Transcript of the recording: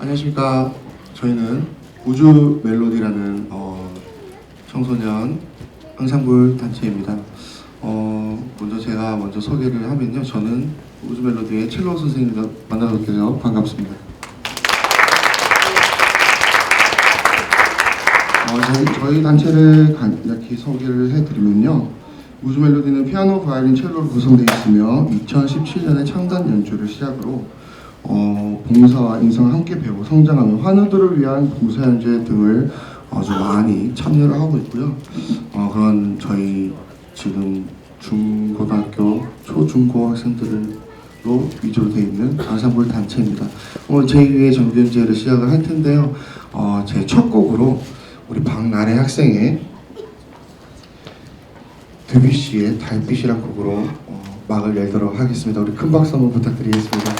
안녕하십니까. 저희는 우주 멜로디라는 어, 청소년 응상불 단체입니다. 어, 먼저 제가 먼저 소개를 하면요. 저는 우주 멜로디의 첼로 선생님을 만나서 뵈서 반갑습니다. 어, 저희, 저희 단체를 간략히 소개를 해드리면요. 우주 멜로디는 피아노, 바이올린, 첼로로 구성되어 있으며 2017년에 창단 연주를 시작으로 어, 봉사와 인성을 함께 배우고 성장하며 환우들을 위한 봉사 연주 등을 아주 많이 참여를 하고 있고요. 어, 그런 저희 지금 중고등학교, 초중고 학생들로 위주로 되어 있는 안상볼 단체입니다. 오늘 제2회 정규연제를 시작을 할 텐데요. 어, 제 첫 곡으로 우리 박나래 학생의 드뷔시의 달빛이란 곡으로 어, 막을 열도록 하겠습니다. 우리 큰 박수 한번 부탁드리겠습니다.